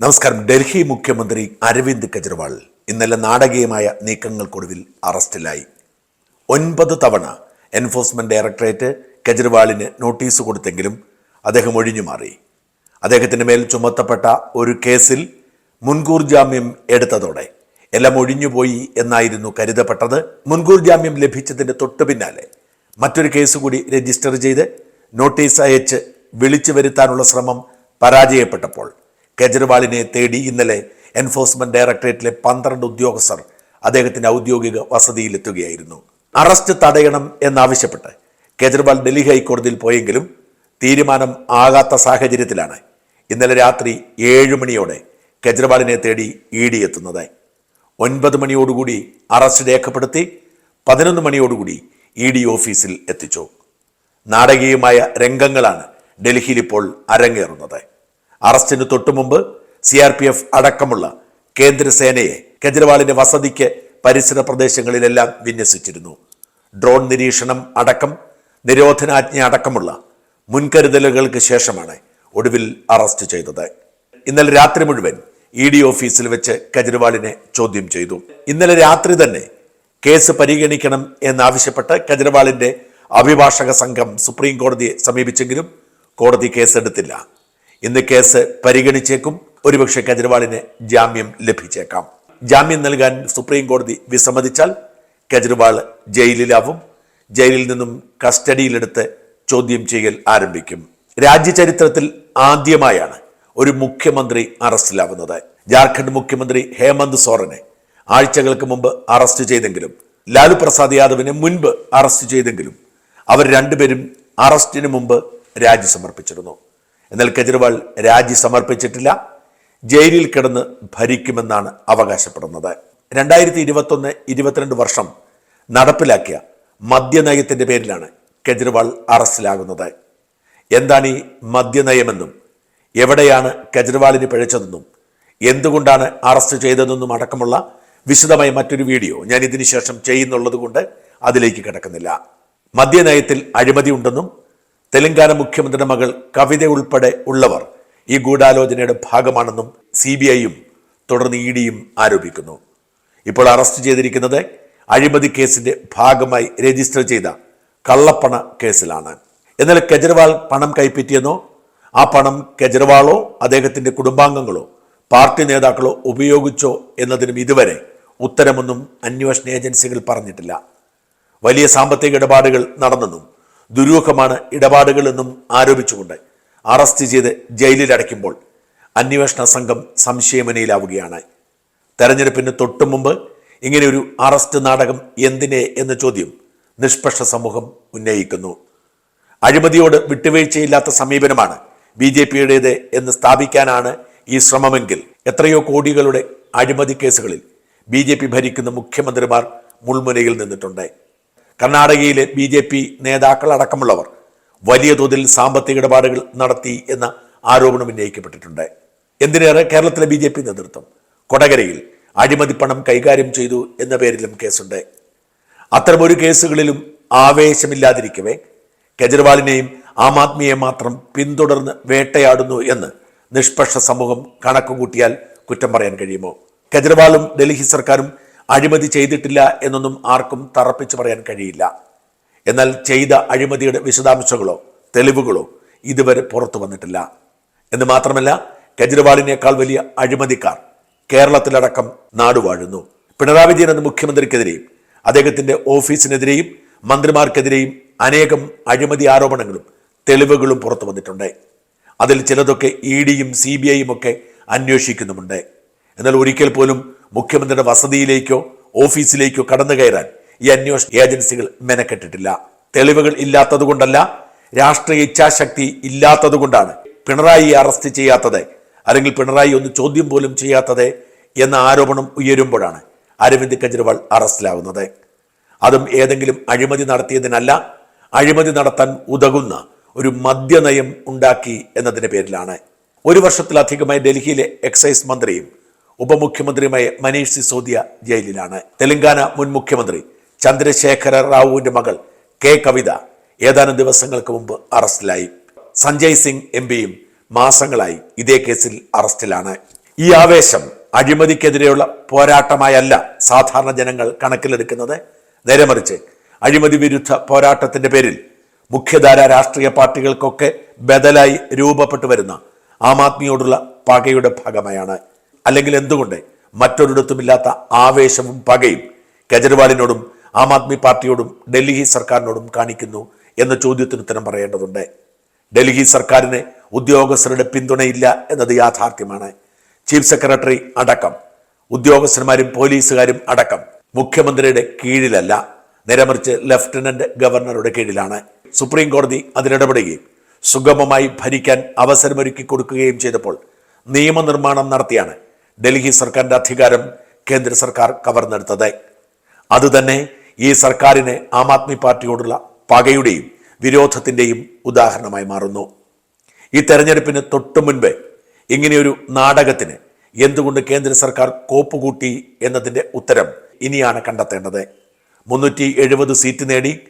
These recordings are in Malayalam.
നമസ്കാരം. ഡൽഹി മുഖ്യമന്ത്രി അരവിന്ദ് കെജ്രിവാൾ ഇന്നലെ നാടകീയമായ നീക്കങ്ങൾക്കൊടുവിൽ അറസ്റ്റിലായി. ഒൻപത് തവണ എൻഫോഴ്സ്മെന്റ് ഡയറക്ടറേറ്റ് കെജ്രിവാളിന് നോട്ടീസ് കൊടുത്തെങ്കിലും അദ്ദേഹം ഒഴിഞ്ഞു മാറി. അദ്ദേഹത്തിന് മേൽ ചുമത്തപ്പെട്ട ഒരു കേസിൽ മുൻകൂർ ജാമ്യം എടുത്തതോടെ എല്ലാം ഒഴിഞ്ഞുപോയി എന്നായിരുന്നു കരുതപ്പെട്ടത്. മുൻകൂർ ജാമ്യം ലഭിച്ചതിന്റെ തൊട്ടു പിന്നാലെ മറ്റൊരു കേസ് കൂടി രജിസ്റ്റർ ചെയ്ത് നോട്ടീസ് അയച്ച് വിളിച്ചു വരുത്താനുള്ള ശ്രമം പരാജയപ്പെട്ടപ്പോൾ കെജ്രിവാളിനെ തേടി ഇന്നലെ എൻഫോഴ്സ്മെന്റ് ഡയറക്ടറേറ്റിലെ പന്ത്രണ്ട് ഉദ്യോഗസ്ഥർ അദ്ദേഹത്തിന്റെ ഔദ്യോഗിക വസതിയിലെത്തുകയായിരുന്നു. അറസ്റ്റ് തടയണം എന്നാവശ്യപ്പെട്ട് കെജ്രിവാൾ ഡൽഹി ഹൈക്കോടതിയിൽ പോയെങ്കിലും തീരുമാനം ആകാത്ത സാഹചര്യത്തിലാണ് ഇന്നലെ രാത്രി ഏഴ് മണിയോടെ കെജ്രിവാളിനെ തേടി ഇ ഡി എത്തുന്നത്. ഒൻപത് മണിയോടുകൂടി അറസ്റ്റ് രേഖപ്പെടുത്തി പതിനൊന്ന് മണിയോടുകൂടി ഇ ഡി ഓഫീസിൽ എത്തിച്ചു. നാടകീയമായ രംഗങ്ങളാണ് ഡൽഹിയിൽ ഇപ്പോൾ അരങ്ങേറുന്നത്. അറസ്റ്റിന് തൊട്ടുമുമ്പ് സി ആർ പി എഫ് അടക്കമുള്ള കേന്ദ്രസേനയെ കെജ്രിവാളിന്റെ വസതിക്ക് പരിസര പ്രദേശങ്ങളിലെല്ലാം വിന്യസിച്ചിരുന്നു. ഡ്രോൺ നിരീക്ഷണം അടക്കം നിരോധനാജ്ഞ അടക്കമുള്ള മുൻകരുതലുകൾക്ക് ശേഷമാണ് ഒടുവിൽ അറസ്റ്റ് ചെയ്തത്. ഇന്നലെ രാത്രി മുഴുവൻ ഇ ഡി ഓഫീസിൽ വെച്ച് കെജ്രിവാളിനെ ചോദ്യം ചെയ്തു. ഇന്നലെ രാത്രി തന്നെ കേസ് പരിഗണിക്കണം എന്നാവശ്യപ്പെട്ട് കെജ്രിവാളിന്റെ അഭിഭാഷക സംഘം സുപ്രീം കോടതിയെ സമീപിച്ചെങ്കിലും കോടതി കേസെടുത്തില്ല. ഇന്ന് കേസ് പരിഗണിച്ചേക്കും. ഒരുപക്ഷെ കെജ്രിവാളിന് ജാമ്യം ലഭിച്ചേക്കാം. ജാമ്യം നൽകാൻ സുപ്രീം കോടതി വിസമ്മതിച്ചാൽ കെജ്രിവാൾ ജയിലിലാവും. ജയിലിൽ നിന്നും കസ്റ്റഡിയിലെടുത്ത് ചോദ്യം ചെയ്യൽ ആരംഭിക്കും. രാജ്യചരിത്രത്തിൽ ആദ്യമായാണ് ഒരു മുഖ്യമന്ത്രി അറസ്റ്റിലാവുന്നത്. ജാർഖണ്ഡ് മുഖ്യമന്ത്രി ഹേമന്ത് സോറനെ ആഴ്ചകൾക്ക് മുമ്പ് അറസ്റ്റ് ചെയ്തെങ്കിലും ലാലു പ്രസാദ് യാദവിനെ മുൻപ് അറസ്റ്റ് ചെയ്തെങ്കിലും അവർ രണ്ടുപേരും അറസ്റ്റിന് മുമ്പ് രാജി സമർപ്പിച്ചിരുന്നു. എന്നാൽ കെജ്രിവാൾ രാജി സമർപ്പിച്ചിട്ടില്ല. ജയിലിൽ കിടന്ന് ഭരിക്കുമെന്നാണ് അവകാശപ്പെടുന്നത്. രണ്ടായിരത്തി ഇരുപത്തൊന്ന് ഇരുപത്തിരണ്ട് വർഷം നടപ്പിലാക്കിയ മദ്യനയത്തിന്റെ പേരിലാണ് കെജ്രിവാൾ അറസ്റ്റിലാകുന്നത്. എന്താണ് ഈ മദ്യനയമെന്നും എവിടെയാണ് കെജ്രിവാളിന് പിഴച്ചതെന്നും എന്തുകൊണ്ടാണ് അറസ്റ്റ് ചെയ്തതെന്നും അടക്കമുള്ള വിശദമായ മറ്റൊരു വീഡിയോ ഞാൻ ഇതിനുശേഷം ചെയ്യുന്നുള്ളത് കൊണ്ട് അതിലേക്ക് കിടക്കുന്നില്ല. മദ്യനയത്തിൽ അഴിമതി ഉണ്ടെന്നും തെലങ്കാന മുഖ്യമന്ത്രിയുടെ മകൾ കവിത ഉൾപ്പെടെ ഉള്ളവർ ഈ ഗൂഢാലോചനയുടെ ഭാഗമാണെന്നും സി ബി ഐയും തുടർന്ന് ഇ ഡിയും ആരോപിക്കുന്നു. ഇപ്പോൾ അറസ്റ്റ് ചെയ്തിരിക്കുന്നത് അഴിമതി കേസിന്റെ ഭാഗമായി രജിസ്റ്റർ ചെയ്ത കള്ളപ്പണ കേസിലാണ്. എന്നാൽ കെജ്രിവാൾ പണം കൈപ്പറ്റിയെന്നോ ആ പണം കെജ്രിവാളോ അദ്ദേഹത്തിന്റെ കുടുംബാംഗങ്ങളോ പാർട്ടി നേതാക്കളോ ഉപയോഗിച്ചോ എന്നതിനും ഇതുവരെ ഉത്തരമൊന്നും അന്വേഷണ ഏജൻസികൾ പറഞ്ഞിട്ടില്ല. വലിയ സാമ്പത്തിക ഇടപാടുകൾ നടന്നെന്നും ദുരൂഹമാണ് ഇടപാടുകളെന്നും ആരോപിച്ചുകൊണ്ട് അറസ്റ്റ് ചെയ്ത് ജയിലിൽ അടയ്ക്കുമ്പോൾ അന്വേഷണ സംഘം സംശയമനയിലാവുകയാണ്. തെരഞ്ഞെടുപ്പിന് തൊട്ടുമുമ്പ് മുമ്പ് ഇങ്ങനെ ഒരു അറസ്റ്റ് നാടകം എന്തിനെ എന്ന ചോദ്യം നിഷ്പക്ഷ സമൂഹം ഉന്നയിക്കുന്നു. അഴിമതിയോട് വിട്ടുവീഴ്ചയില്ലാത്ത സമീപനമാണ് ബി ജെ പിയുടേത് എന്ന് സ്ഥാപിക്കാനാണ് ഈ ശ്രമമെങ്കിൽ എത്രയോ കോടികളുടെ അഴിമതി കേസുകളിൽ ബി ഭരിക്കുന്ന മുഖ്യമന്ത്രിമാർ മുൾമുനയിൽ നിന്നിട്ടുണ്ട്. കർണാടകയിലെ ബി ജെ പി നേതാക്കൾ അടക്കമുള്ളവർ വലിയ തോതിൽ സാമ്പത്തിക ഇടപാടുകൾ നടത്തി എന്ന ആരോപണം ഉന്നയിക്കപ്പെട്ടിട്ടുണ്ട്. എന്തിനേറെ കേരളത്തിലെ ബി ജെ പി നേതൃത്വം? കൊടകരയിൽ അഴിമതി പണം കൈകാര്യം ചെയ്തു എന്ന പേരിലും കേസുണ്ട്. അത്തരമൊരു കേസുകളിലും ആവേശമില്ലാതിരിക്കവേ കെജ്രിവാളിനെയും ആം ആദ്മിയെ മാത്രം പിന്തുടർന്ന് വേട്ടയാടുന്നു എന്ന് നിഷ്പക്ഷ സമൂഹം കണക്കുകൂട്ടിയാൽ കുറ്റം പറയാൻ കഴിയുമോ? കെജ്രിവാളും ഡൽഹി സർക്കാരും അഴിമതി ചെയ്തിട്ടില്ല എന്നൊന്നും ആർക്കും തറപ്പിച്ചു പറയാൻ കഴിയില്ല. എന്നാൽ ചെയ്ത അഴിമതിയുടെ വിശദാംശങ്ങളോ തെളിവുകളോ ഇതുവരെ പുറത്തു വന്നിട്ടില്ല. എന്ന് മാത്രമല്ല കെജ്രിവാളിനേക്കാൾ വലിയ അഴിമതിക്കാർ കേരളത്തിലടക്കം നാടുവാഴുന്നു പിണറായി വിജയൻ എന്ന മുഖ്യമന്ത്രിക്കെതിരെയും അദ്ദേഹത്തിന്റെ ഓഫീസിനെതിരെയും മന്ത്രിമാർക്കെതിരെയും അനേകം അഴിമതി ആരോപണങ്ങളും തെളിവുകളും പുറത്തു വന്നിട്ടുണ്ട്. അതിൽ ചിലതൊക്കെ ഇ ഡിയും സി ബി ഐയും ഒക്കെ അന്വേഷിക്കുന്നുമുണ്ട്. എന്നാൽ ഒരിക്കൽ പോലും മുഖ്യമന്ത്രിയുടെ വസതിയിലേക്കോ ഓഫീസിലേക്കോ കടന്നു കയറാൻ ഈ അന്വേഷണ ഏജൻസികൾ മെനക്കെട്ടിട്ടില്ല. തെളിവുകൾ ഇല്ലാത്തതുകൊണ്ടല്ല രാഷ്ട്രീയ ഇച്ഛാശക്തി ഇല്ലാത്തതുകൊണ്ടാണ് പിണറായി അറസ്റ്റ് ചെയ്യാത്തത്. അല്ലെങ്കിൽ പിണറായി ഒന്ന് ചോദ്യം പോലും ചെയ്യാത്തത് എന്ന ആരോപണം ഉയരുമ്പോഴാണ് അരവിന്ദ് കെജ്രിവാൾ അറസ്റ്റിലാവുന്നത്. അതും ഏതെങ്കിലും അഴിമതി നടത്തിയതിനല്ല അഴിമതി നടത്താൻ ഉതകുന്ന ഒരു മദ്യനയം ഉണ്ടാക്കി എന്നതിന്റെ പേരിലാണ്. ഒരു വർഷത്തിലധികമായി ഡൽഹിയിലെ എക്സൈസ് മന്ത്രിയും ഉപമുഖ്യമന്ത്രിയുമായ മനീഷ് സിസോദിയ ജയിലിലാണ്. തെലങ്കാന മുൻ മുഖ്യമന്ത്രി ചന്ദ്രശേഖര റാവുവിന്റെ മകൾ കെ കവിത ഏതാനും ദിവസങ്ങൾക്ക് മുമ്പ് അറസ്റ്റിലായി. സഞ്ജയ് സിംഗ് എം പിയും മാസങ്ങളായി ഇതേ കേസിൽ അറസ്റ്റിലാണ്. ഈ ആവേശം അഴിമതിക്കെതിരെയുള്ള പോരാട്ടമായല്ല സാധാരണ ജനങ്ങൾ കണക്കിലെടുക്കുന്നത്. നേരെ മറിച്ച് അഴിമതി വിരുദ്ധ പോരാട്ടത്തിന്റെ പേരിൽ മുഖ്യധാര രാഷ്ട്രീയ പാർട്ടികൾക്കൊക്കെ ബദലായി രൂപപ്പെട്ടു വരുന്ന ആം ആദ്മിയോടുള്ള പകയുടെ ഭാഗമായാണ്. അല്ലെങ്കിൽ എന്തുകൊണ്ട് മറ്റൊരിടത്തുമില്ലാത്ത ആവേശവും പകയും കെജ്രിവാളിനോടും ആം ആദ്മി പാർട്ടിയോടും ഡൽഹി സർക്കാരിനോടും കാണിക്കുന്നു എന്ന ചോദ്യത്തിന് ഉത്തരം പറയേണ്ടതുണ്ട്. ഡൽഹി സർക്കാരിന് ഉദ്യോഗസ്ഥരുടെ പിന്തുണയില്ല എന്നത് യാഥാർത്ഥ്യമാണ്. ചീഫ് സെക്രട്ടറി അടക്കം ഉദ്യോഗസ്ഥന്മാരും പോലീസുകാരും അടക്കം മുഖ്യമന്ത്രിയുടെ കീഴിലല്ല നേരെമറിച്ച് ലഫ്റ്റനന്റ് ഗവർണറുടെ കീഴിലാണ്. സുപ്രീം കോടതി അതിലിടപെടുകയും സുഗമമായി ഭരിക്കാൻ അവസരമൊരുക്കി കൊടുക്കുകയും ചെയ്തപ്പോൾ നിയമനിർമ്മാണം നടത്തിയാണ് ഡൽഹി സർക്കാരിന്റെ അധികാരം കേന്ദ്ര സർക്കാർ കവർന്നെടുത്തത്. അതുതന്നെ ഈ സർക്കാരിന് ആം ആദ്മി പാർട്ടിയോടുള്ള പകയുടെയും വിരോധത്തിന്റെയും ഉദാഹരണമായി മാറുന്നു. ഈ തെരഞ്ഞെടുപ്പിന് തൊട്ടു മുൻപ് ഇങ്ങനെയൊരു നാടകത്തിന് എന്തുകൊണ്ട് കേന്ദ്ര സർക്കാർ കോപ്പുകൂട്ടി എന്നതിന്റെ ഉത്തരം ഇനിയാണ് കണ്ടെത്തേണ്ടത്. മുന്നൂറ്റി എഴുപത് സീറ്റ് നേടി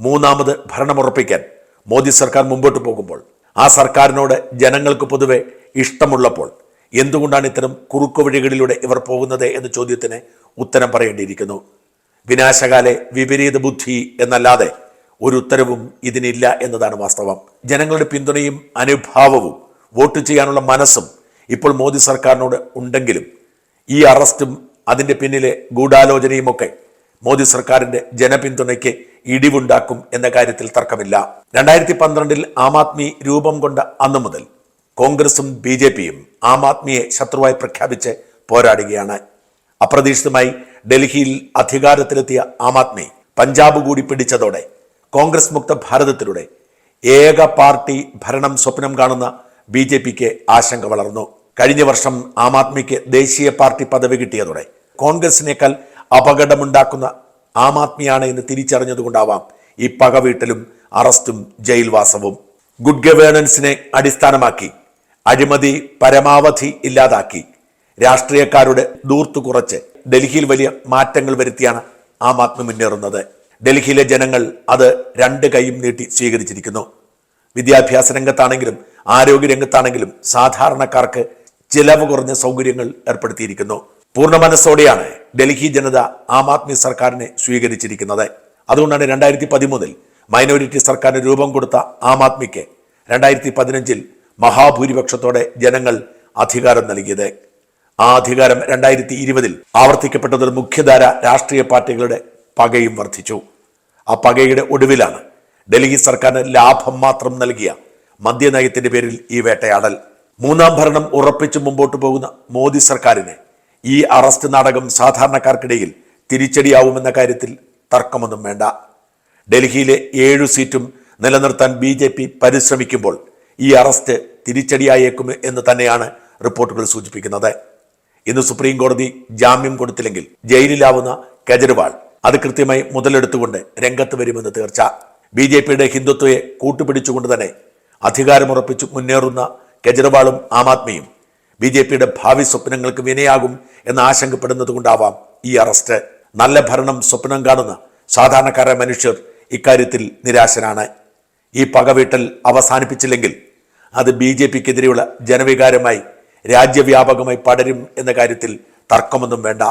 മൂന്നാമത് ഭരണമുറപ്പിക്കാൻ മോദി സർക്കാർ മുമ്പോട്ട് പോകുമ്പോൾ ആ സർക്കാരിനോട് ജനങ്ങൾക്ക് പൊതുവെ ഇഷ്ടമുള്ളപ്പോൾ എന്തുകൊണ്ടാണ് ഇത്തരം കുറുക്കു വഴികളിലൂടെ ഇവർ പോകുന്നത് എന്ന ചോദ്യത്തിന് ഉത്തരം പറയേണ്ടിയിരിക്കുന്നു. വിനാശകാലെ വിപരീത ബുദ്ധി എന്നല്ലാതെ ഒരു ഉത്തരവും ഇതിനില്ല എന്നതാണ് വാസ്തവം. ജനങ്ങളുടെ പിന്തുണയും അനുഭാവവും വോട്ട് ചെയ്യാനുള്ള മനസ്സും ഇപ്പോൾ മോദി സർക്കാരിനോട് ഉണ്ടെങ്കിലും ഈ അറസ്റ്റും അതിന്റെ പിന്നിലെ ഗൂഢാലോചനയുമൊക്കെ മോദി സർക്കാരിന്റെ ജനപിന്തുണയ്ക്ക് ഇടിവുണ്ടാക്കും എന്ന കാര്യത്തിൽ തർക്കമില്ല. രണ്ടായിരത്തി പന്ത്രണ്ടിൽ ആം ആദ്മി രൂപം കൊണ്ട അന്നു മുതൽ കോൺഗ്രസും ബി ജെ പിയും ആം ആദ്മിയെ ശത്രുവായി പ്രഖ്യാപിച്ച് പോരാടുകയാണ്. അപ്രതീക്ഷിതമായി ഡൽഹിയിൽ അധികാരത്തിലെത്തിയ ആം ആദ്മി പഞ്ചാബ് കൂടി പിടിച്ചതോടെ കോൺഗ്രസ് മുക്ത ഭാരതത്തിലൂടെ ഏക പാർട്ടി ഭരണം സ്വപ്നം കാണുന്ന ബി ജെ പിക്ക് ആശങ്ക വളർന്നു. കഴിഞ്ഞ വർഷം ആം ആദ്മിക്ക് ദേശീയ പാർട്ടി പദവി കിട്ടിയതോടെ കോൺഗ്രസിനേക്കാൾ അപകടമുണ്ടാക്കുന്ന ആം ആദ്മിയാണ് എന്ന് തിരിച്ചറിഞ്ഞതുകൊണ്ടാവാം ഈ പകവീട്ടലും അറസ്റ്റും ജയിൽവാസവും. ഗുഡ് ഗവേണൻസിനെ അടിസ്ഥാനമാക്കി അഴിമതി പരമാവധി ഇല്ലാതാക്കി. രാഷ്ട്രീയക്കാരുടെ ദൂർത്തു കുറച്ച് ഡൽഹിയിൽ വലിയ മാറ്റങ്ങൾ വരുത്തിയാണ് ആം ആദ്മി മുന്നേറുന്നത്. ഡൽഹിയിലെ ജനങ്ങൾ അത് രണ്ട് കൈയും നീട്ടി സ്വീകരിച്ചിരിക്കുന്നു. വിദ്യാഭ്യാസ രംഗത്താണെങ്കിലും ആരോഗ്യ രംഗത്താണെങ്കിലും സാധാരണക്കാർക്ക് ചിലവ് കുറഞ്ഞ സൗകര്യങ്ങൾ ഏർപ്പെടുത്തിയിരിക്കുന്നു. പൂർണ മനസ്സോടെയാണ് ഡൽഹി ജനത ആം ആദ്മി സർക്കാരിനെ സ്വീകരിച്ചിരിക്കുന്നത്. അതുകൊണ്ടാണ് രണ്ടായിരത്തി പതിമൂന്നിൽ മൈനോറിറ്റി സർക്കാരിന് രൂപം കൊടുത്ത ആം ആദ്മിക്ക് രണ്ടായിരത്തി പതിനഞ്ചിൽ മഹാഭൂരിപക്ഷത്തോടെ ജനങ്ങൾ അധികാരം നൽകിയത്. ആ അധികാരം രണ്ടായിരത്തി ഇരുപതിൽ ആവർത്തിക്കപ്പെട്ടതിൽ മുഖ്യധാര രാഷ്ട്രീയ പാർട്ടികളുടെ പകയും വർദ്ധിച്ചു. ആ പകയുടെ ഒടുവിലാണ് ഡൽഹി സർക്കാരിന് ലാഭം മാത്രം നൽകിയ മദ്യനയത്തിന്റെ പേരിൽ ഈ വേട്ടയാടൽ. മൂന്നാം ഭരണം ഉറപ്പിച്ചു മുമ്പോട്ട് പോകുന്ന മോദി സർക്കാരിന് ഈ അറസ്റ്റ് നാടകം സാധാരണക്കാർക്കിടയിൽ തിരിച്ചടിയാവുമെന്ന കാര്യത്തിൽ തർക്കമൊന്നും വേണ്ട. ഡൽഹിയിലെ ഏഴു സീറ്റും നിലനിർത്താൻ ബി പരിശ്രമിക്കുമ്പോൾ ഈ അറസ്റ്റ് തിരിച്ചടിയായേക്കും എന്ന് തന്നെയാണ് റിപ്പോർട്ടുകൾ സൂചിപ്പിക്കുന്നത്. ഇന്ന് സുപ്രീം കോടതി ജാമ്യം കൊടുത്തില്ലെങ്കിൽ ജയിലിലാവുന്ന കെജ്രിവാൾ അത് കൃത്യമായി മുതലെടുത്തുകൊണ്ട് രംഗത്ത് വരുമെന്ന് തീർച്ച. ബി ജെ പിയുടെ ഹിന്ദുത്വയെ കൂട്ടുപിടിച്ചുകൊണ്ട് തന്നെ അധികാരമുറപ്പിച്ചു മുന്നേറുന്ന കെജ്രിവാളും ആം ആദ്മിയും ബി ജെ പിയുടെ ഭാവി സ്വപ്നങ്ങൾക്ക് വിനയാകും എന്ന് ആശങ്കപ്പെടുന്നത് കൊണ്ടാവാം ഈ അറസ്റ്റ്. നല്ല ഭരണം സ്വപ്നം കാണുന്ന സാധാരണക്കാരായ മനുഷ്യർ ഇക്കാര്യത്തിൽ നിരാശനാണ് ഈ പകവീട്ടൽ അവസാനിപ്പിച്ചില്ലെങ്കിൽ അത് ബി ജെ പിക്കെതിരെയുള്ള ജനവികാരമായി രാജ്യവ്യാപകമായി പടരും എന്ന കാര്യത്തിൽ തർക്കമൊന്നും വേണ്ട.